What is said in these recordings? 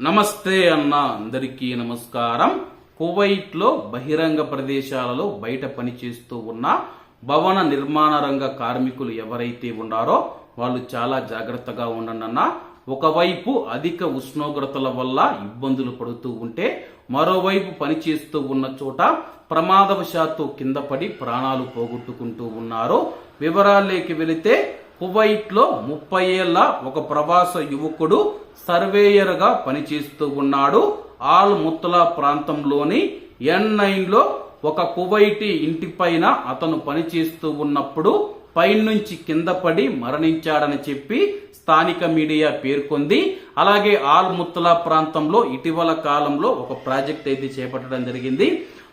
నమస్తే అన్న అందరికీ నమస్కారం. కువైట్లో బహిరంగ ప్రదేశాలలో బయట పనిచేస్తూ ఉన్న భవన నిర్మాణ రంగ కార్మికులు ఎవరైతే ఉన్నారో వాళ్ళు చాలా జాగ్రత్తగా ఉండండి అన్న. ఒకవైపు అధిక ఉష్ణోగ్రతల వల్ల ఇబ్బందులు పడుతూ ఉంటే మరోవైపు పనిచేస్తూ ఉన్న చోట ప్రమాదవశాత్తు కింద పడి ప్రాణాలు పోగొట్టుకుంటూ ఉన్నారు. వివరాల్లోకి వెళితే కువైట్లో ముప్పై ఏళ్ళ ఒక ప్రవాస యువకుడు సర్వేయర్గా పనిచేస్తూ ఉన్నాడు. ఆల్ ముత్తలా ప్రాంతంలోని ఎన్ నైన్లో ఒక కువైటీ ఇంటిపైన అతను పనిచేస్తూ ఉన్నప్పుడు పైనుంచి కింద పడి మరణించాడని చెప్పి స్థానిక మీడియా పేర్కొంది. అలాగే ఆల్ ముత్తలా ప్రాంతంలో ఇటీవల కాలంలో ఒక ప్రాజెక్ట్ అయితే చేపట్టడం జరిగింది.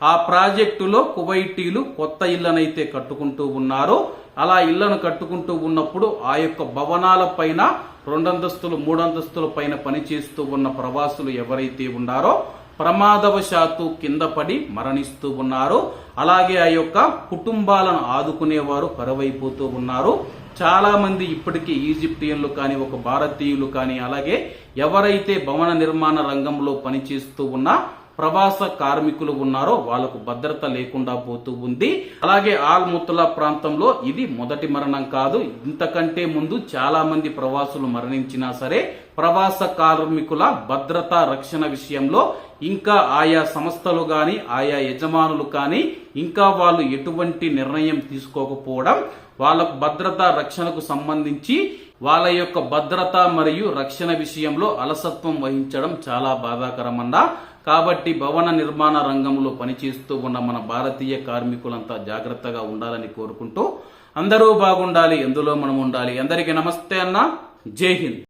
ఆ ప్రాజెక్టులో కువైటీలు కొత్త ఇళ్ళనైతే కట్టుకుంటూ ఉన్నారు. అలా ఇళ్ళను కట్టుకుంటూ ఉన్నప్పుడు ఆ యొక్క భవనాల పైన రెండంతస్తులు మూడంతస్తుల పైన పనిచేస్తూ ఉన్న ప్రవాసులు ఎవరైతే ఉన్నారో ప్రమాదవశాత్తు కింద పడి మరణిస్తూ ఉన్నారు. అలాగే ఆ యొక్క కుటుంబాలను ఆదుకునేవారు కరువైపోతూ ఉన్నారు. చాలా మంది ఇప్పటికీ ఈజిప్టియన్లు కానీ ఒక భారతీయులు కానీ అలాగే ఎవరైతే భవన నిర్మాణ రంగంలో పనిచేస్తూ ఉన్నా ప్రవాస కార్మికులు ఉన్నారో వాళ్ళకు భద్రత లేకుండా పోతూ ఉంది. అలాగే ఆల్ ముత్తలా ప్రాంతంలో ఇది మొదటి మరణం కాదు. ఇంతకంటే ముందు చాలా మంది ప్రవాసులు మరణించినా సరే ప్రవాస కార్మికుల భద్రత రక్షణ విషయంలో ఇంకా ఆయా సంస్థలు గాని ఆయా యజమానులు కానీ ఇంకా వాళ్ళు ఎటువంటి నిర్ణయం తీసుకోకపోవడం వాళ్ళకు భద్రత రక్షణకు సంబంధించి వాళ్ళ యొక్క భద్రత మరియు రక్షణ విషయంలో అలసత్వం వహించడం చాలా బాధాకరమన్నా కాబట్టి భవన నిర్మాణ రంగంలో పనిచేస్తూ ఉన్న మన భారతీయ కార్మికులంతా జాగ్రత్తగా ఉండాలని కోరుకుంటూ అందరూ బాగుండాలి ఎందులో మనం ఉండాలి. అందరికీ నమస్తే అన్న. జై హింద్.